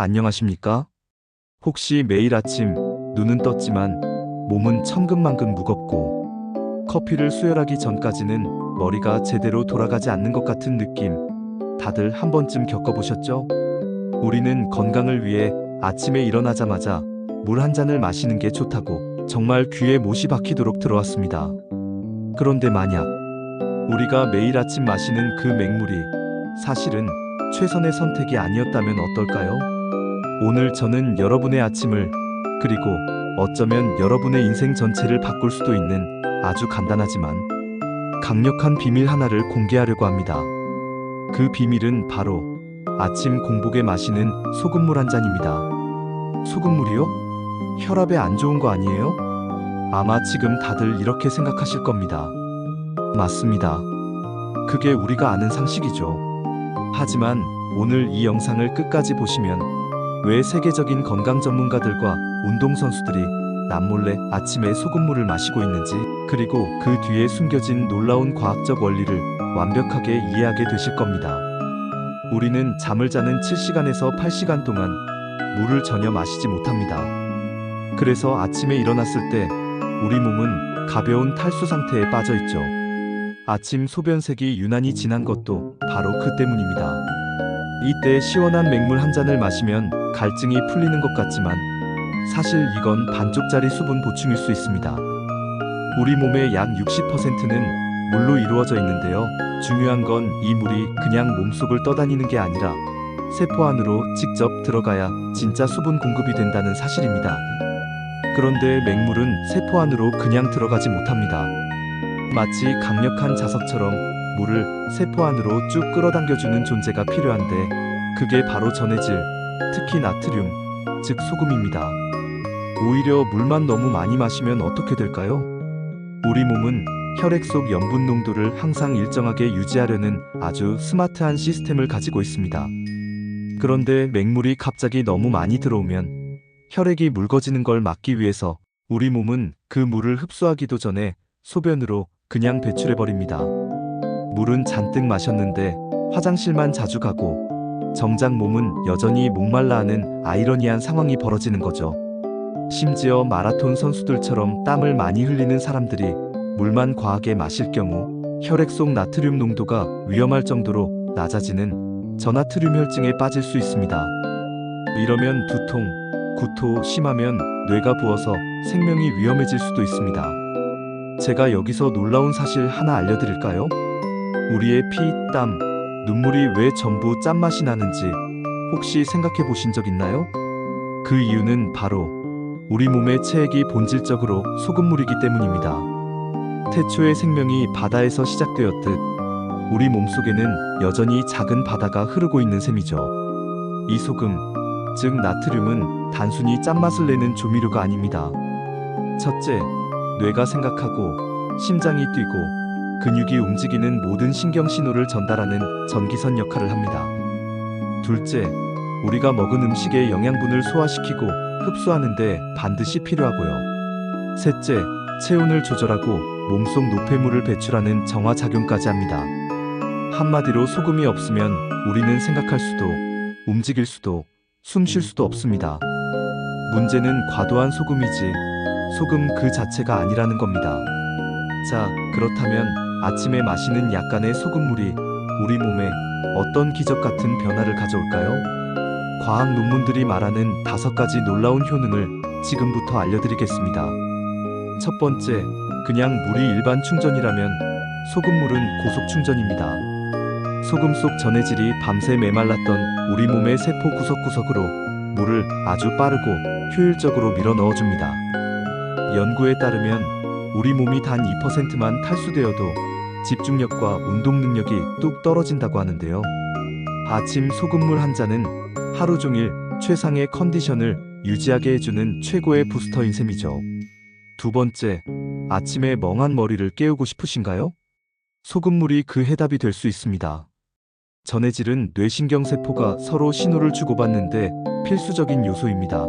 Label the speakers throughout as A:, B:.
A: 안녕하십니까? 혹시 매일 아침 눈은 떴지만 몸은 천근만근 무겁고 커피를 수혈하기 전까지는 머리가 제대로 돌아가지 않는 것 같은 느낌 다들 한 번쯤 겪어보셨죠? 우리는 건강을 위해 아침에 일어나자마자 물 한 잔을 마시는 게 좋다고 정말 귀에 못이 박히도록 들어왔습니다. 그런데 만약 우리가 매일 아침 마시는 그 맹물이 사실은 최선의 선택이 아니었다면 어떨까요? 오늘 저는 여러분의 아침을 그리고 어쩌면 여러분의 인생 전체를 바꿀 수도 있는 아주 간단하지만 강력한 비밀 하나를 공개하려고 합니다. 그 비밀은 바로 아침 공복에 마시는 소금물 한 잔입니다. 소금물이요? 혈압에 안 좋은 거 아니에요? 아마 지금 다들 이렇게 생각하실 겁니다. 맞습니다. 그게 우리가 아는 상식이죠. 하지만 오늘 이 영상을 끝까지 보시면 왜 세계적인 건강 전문가들과 운동선수들이 남몰래 아침에 소금물을 마시고 있는지 그리고 그 뒤에 숨겨진 놀라운 과학적 원리를 완벽하게 이해하게 되실 겁니다. 우리는 잠을 자는 7시간에서 8시간 동안 물을 전혀 마시지 못합니다. 그래서 아침에 일어났을 때 우리 몸은 가벼운 탈수 상태에 빠져 있죠. 아침 소변색이 유난히 진한 것도 바로 그 때문입니다. 이때 시원한 맹물 한 잔을 마시면 갈증이 풀리는 것 같지만 사실 이건 반쪽짜리 수분 보충일 수 있습니다. 우리 몸의 약 60%는 물로 이루어져 있는데요. 중요한 건 이 물이 그냥 몸속을 떠다니는 게 아니라 세포 안으로 직접 들어가야 진짜 수분 공급이 된다는 사실입니다. 그런데 맹물은 세포 안으로 그냥 들어가지 못합니다. 마치 강력한 자석처럼 물을 세포 안으로 쭉 끌어당겨주는 존재가 필요한데 그게 바로 전해질, 특히 나트륨, 즉 소금입니다. 오히려 물만 너무 많이 마시면 어떻게 될까요? 우리 몸은 혈액 속 염분 농도를 항상 일정하게 유지하려는 아주 스마트한 시스템을 가지고 있습니다. 그런데 맹물이 갑자기 너무 많이 들어오면 혈액이 묽어지는 걸 막기 위해서 우리 몸은 그 물을 흡수하기도 전에 소변으로 그냥 배출해버립니다. 물은 잔뜩 마셨는데 화장실만 자주 가고 정작 몸은 여전히 목말라 하는 아이러니한 상황이 벌어지는 거죠. 심지어 마라톤 선수들처럼 땀을 많이 흘리는 사람들이 물만 과하게 마실 경우 혈액 속 나트륨 농도가 위험할 정도로 낮아지는 저나트륨 혈증에 빠질 수 있습니다. 이러면 두통, 구토, 심하면 뇌가 부어서 생명이 위험해질 수도 있습니다. 제가 여기서 놀라운 사실 하나 알려드릴까요? 우리의 피, 땀, 눈물이 왜 전부 짠맛이 나는지 혹시 생각해 보신 적 있나요? 그 이유는 바로 우리 몸의 체액이 본질적으로 소금물이기 때문입니다. 태초의 생명이 바다에서 시작되었듯 우리 몸속에는 여전히 작은 바다가 흐르고 있는 셈이죠. 이 소금, 즉 나트륨은 단순히 짠맛을 내는 조미료가 아닙니다. 첫째, 뇌가 생각하고 심장이 뛰고 근육이 움직이는 모든 신경 신호를 전달하는 전기선 역할을 합니다. 둘째, 우리가 먹은 음식의 영양분을 소화시키고 흡수하는데 반드시 필요하고요. 셋째, 체온을 조절하고 몸속 노폐물을 배출하는 정화 작용까지 합니다. 한마디로 소금이 없으면 우리는 생각할 수도, 움직일 수도, 숨 쉴 수도 없습니다. 문제는 과도한 소금이지, 소금 그 자체가 아니라는 겁니다. 자, 그렇다면 아침에 마시는 약간의 소금물이 우리 몸에 어떤 기적 같은 변화를 가져올까요? 과학 논문들이 말하는 다섯 가지 놀라운 효능을 지금부터 알려드리겠습니다. 첫 번째, 그냥 물이 일반 충전이라면 소금물은 고속 충전입니다. 소금 속 전해질이 밤새 메말랐던 우리 몸의 세포 구석구석으로 물을 아주 빠르고 효율적으로 밀어 넣어줍니다. 연구에 따르면 우리 몸이 단 2%만 탈수되어도 집중력과 운동 능력이 뚝 떨어진다고 하는데요. 아침 소금물 한 잔은 하루 종일 최상의 컨디션을 유지하게 해주는 최고의 부스터인 셈이죠. 두 번째, 아침에 멍한 머리를 깨우고 싶으신가요? 소금물이 그 해답이 될 수 있습니다. 전해질은 뇌신경세포가 서로 신호를 주고받는데 필수적인 요소입니다.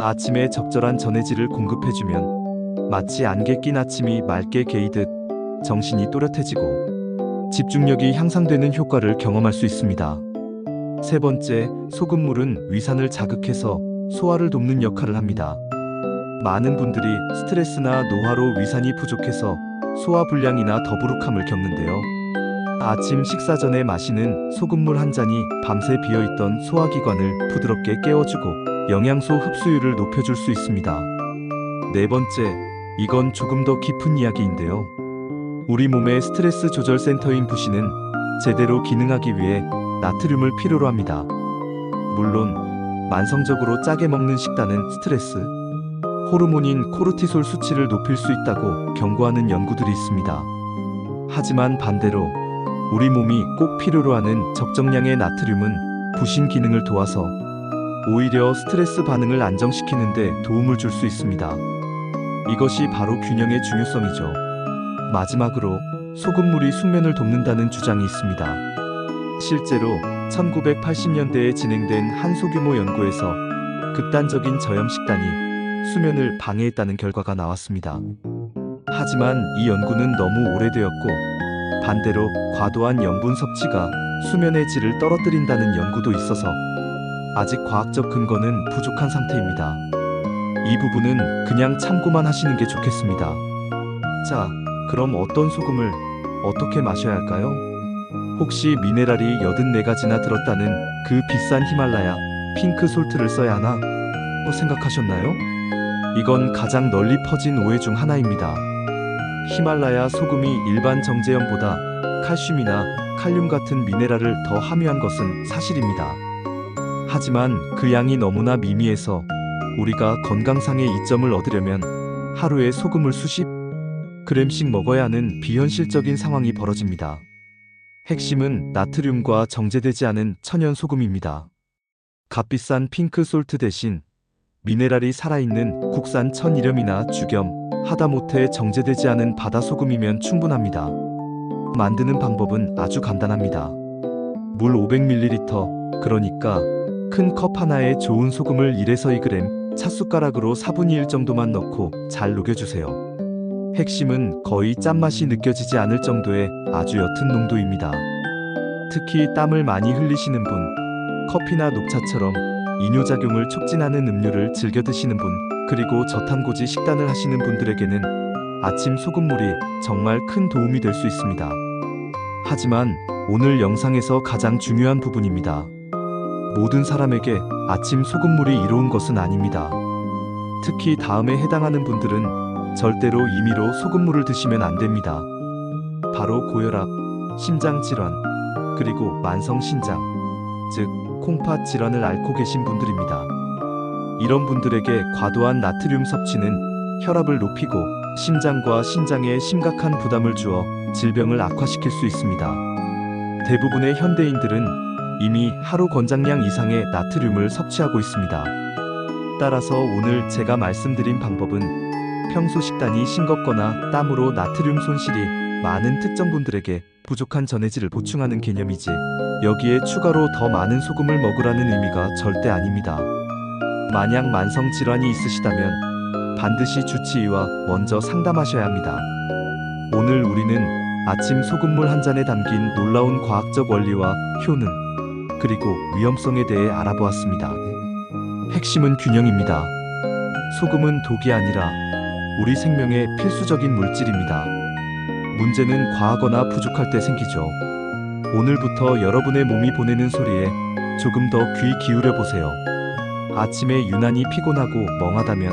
A: 아침에 적절한 전해질을 공급해주면 마치 안개 낀 아침이 맑게 개이듯 정신이 또렷해지고 집중력이 향상되는 효과를 경험할 수 있습니다. 세 번째, 소금물은 위산을 자극해서 소화를 돕는 역할을 합니다. 많은 분들이 스트레스나 노화로 위산이 부족해서 소화 불량이나 더부룩함을 겪는데요. 아침 식사 전에 마시는 소금물 한 잔이 밤새 비어있던 소화기관을 부드럽게 깨워주고 영양소 흡수율을 높여줄 수 있습니다. 네 번째, 이건 조금 더 깊은 이야기인데요. 우리 몸의 스트레스 조절 센터인 부시는 제대로 기능하기 위해 나트륨을 필요로 합니다. 물론 만성적으로 짜게 먹는 식단은 스트레스, 호르몬인 코르티솔 수치를 높일 수 있다고 경고하는 연구들이 있습니다. 하지만 반대로 우리 몸이 꼭 필요로 하는 적정량의 나트륨은 부신 기능을 도와서 오히려 스트레스 반응을 안정시키는데 도움을 줄 수 있습니다. 이것이 바로 균형의 중요성이죠. 마지막으로 소금물이 숙면을 돕는다는 주장이 있습니다. 실제로 1980년대에 진행된 한 소규모 연구에서 극단적인 저염 식단이 수면을 방해했다는 결과가 나왔습니다. 하지만 이 연구는 너무 오래되었고 반대로 과도한 염분 섭취가 수면의 질을 떨어뜨린다는 연구도 있어서 아직 과학적 근거는 부족한 상태입니다. 이 부분은 그냥 참고만 하시는 게 좋겠습니다. 자, 그럼 어떤 소금을 어떻게 마셔야 할까요? 혹시 미네랄이 84가지나 들었다는 그 비싼 히말라야 핑크 솔트를 써야 하나? 어, 생각하셨나요? 이건 가장 널리 퍼진 오해 중 하나입니다. 히말라야 소금이 일반 정제염보다 칼슘이나 칼륨 같은 미네랄을 더 함유한 것은 사실입니다. 하지만 그 양이 너무나 미미해서 우리가 건강상의 이점을 얻으려면 하루에 소금을 수십 그램씩 먹어야 하는 비현실적인 상황이 벌어집니다. 핵심은 나트륨과 정제되지 않은 천연 소금입니다. 값비싼 핑크 솔트 대신 미네랄이 살아있는 국산 천일염이나 죽염, 하다못해 정제되지 않은 바다 소금이면 충분합니다. 만드는 방법은 아주 간단합니다. 물 500ml, 그러니까 큰 컵 하나에 좋은 소금을 1에서 2g, 찻숟가락으로 4분의 1 정도만 넣고 잘 녹여주세요. 핵심은 거의 짠맛이 느껴지지 않을 정도의 아주 옅은 농도입니다. 특히 땀을 많이 흘리시는 분, 커피나 녹차처럼 이뇨작용을 촉진하는 음료를 즐겨 드시는 분, 그리고 저탄고지 식단을 하시는 분들에게는 아침 소금물이 정말 큰 도움이 될 수 있습니다. 하지만 오늘 영상에서 가장 중요한 부분입니다. 모든 사람에게 아침 소금물이 이로운 것은 아닙니다. 특히 다음에 해당하는 분들은 절대로 임의로 소금물을 드시면 안 됩니다. 바로 고혈압, 심장 질환, 그리고 만성 신장, 즉 콩팥 질환을 앓고 계신 분들입니다. 이런 분들에게 과도한 나트륨 섭취는 혈압을 높이고 심장과 신장에 심각한 부담을 주어 질병을 악화시킬 수 있습니다. 대부분의 현대인들은 이미 하루 권장량 이상의 나트륨을 섭취하고 있습니다. 따라서 오늘 제가 말씀드린 방법은 평소 식단이 싱겁거나 땀으로 나트륨 손실이 많은 특정 분들에게 부족한 전해질을 보충하는 개념이지 여기에 추가로 더 많은 소금을 먹으라는 의미가 절대 아닙니다. 만약 만성 질환이 있으시다면 반드시 주치의와 먼저 상담하셔야 합니다. 오늘 우리는 아침 소금물 한 잔에 담긴 놀라운 과학적 원리와 효능, 그리고 위험성에 대해 알아보았습니다. 핵심은 균형입니다. 소금은 독이 아니라 우리 생명의 필수적인 물질입니다. 문제는 과하거나 부족할 때 생기죠. 오늘부터 여러분의 몸이 보내는 소리에 조금 더 귀 기울여 보세요. 아침에 유난히 피곤하고 멍하다면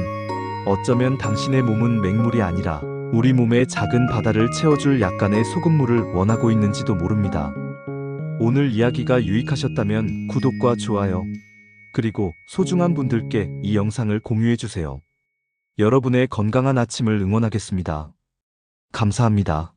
A: 어쩌면 당신의 몸은 맹물이 아니라 우리 몸의 작은 바다를 채워줄 약간의 소금물을 원하고 있는지도 모릅니다. 오늘 이야기가 유익하셨다면 구독과 좋아요, 그리고 소중한 분들께 이 영상을 공유해 주세요. 여러분의 건강한 아침을 응원하겠습니다. 감사합니다.